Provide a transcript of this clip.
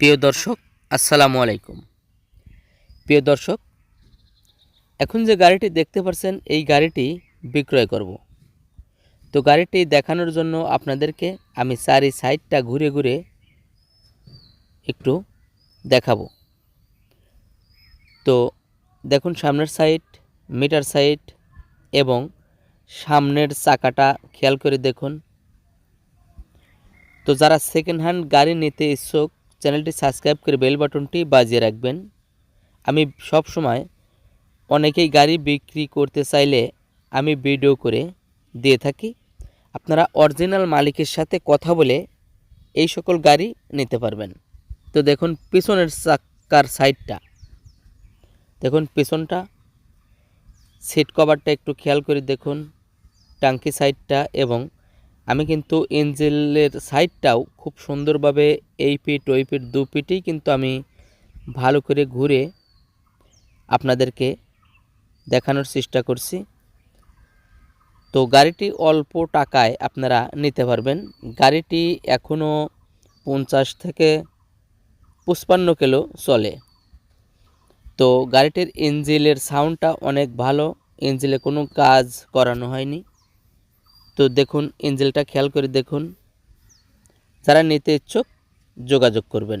প্রিয় দর্শক, আসসালামু আলাইকুম। প্রিয় দর্শক, এখন যে গাড়িটি দেখতে পাচ্ছেন এই গাড়িটি বিক্রয় করব। তো গাড়িটি দেখানোর জন্য আপনাদেরকে আমি চারি সাইডটা ঘুরে ঘুরে একটু দেখাবো। তো দেখুন, সামনের সাইড, মিটার সাইড এবং সামনের চাকাটা খেয়াল করে দেখুন। তো যারা সেকেন্ড হ্যান্ড গাড়ি নিতে ইচ্ছুক চ্যানেলটি সাবস্ক্রাইব করে বেল বাটনটি বাজিয়ে রাখবেন। আমি সব সময় অনেকেই গাড়ি বিক্রি করতে চাইলে আমি ভিডিও করে দিয়ে থাকি। আপনারা অরিজিনাল মালিকের সাথে কথা বলে এই সকল গাড়ি নিতে পারবেন। তো দেখুন পিছনের চাকার সাইডটা। দেখুন পিছনটা। সিট কভারটা একটু খেয়াল করে দেখুন। টাঙ্কি সাইডটা এবং আমি কিন্তু ইঞ্জিলের সাইডটাও খুব সুন্দরভাবে এই পিঠ, ওই পিঠ, দু পিঠেই কিন্তু আমি ভালো করে ঘুরে আপনাদেরকে দেখানোর চেষ্টা করছি। তো গাড়িটি অল্প টাকায় আপনারা নিতে পারবেন। গাড়িটি এখনও পঞ্চাশ থেকে পঁচপান্ন কিলো চলে। তো গাড়িটির ইঞ্জিলের সাউন্ডটা অনেক ভালো। ইঞ্জিলে কোনো কাজ করানো হয়নি। তো দেখুন এঞ্জেলটা খেয়াল করে দেখুন। যারা নিতে ইচ্ছুক যোগাযোগ করবেন।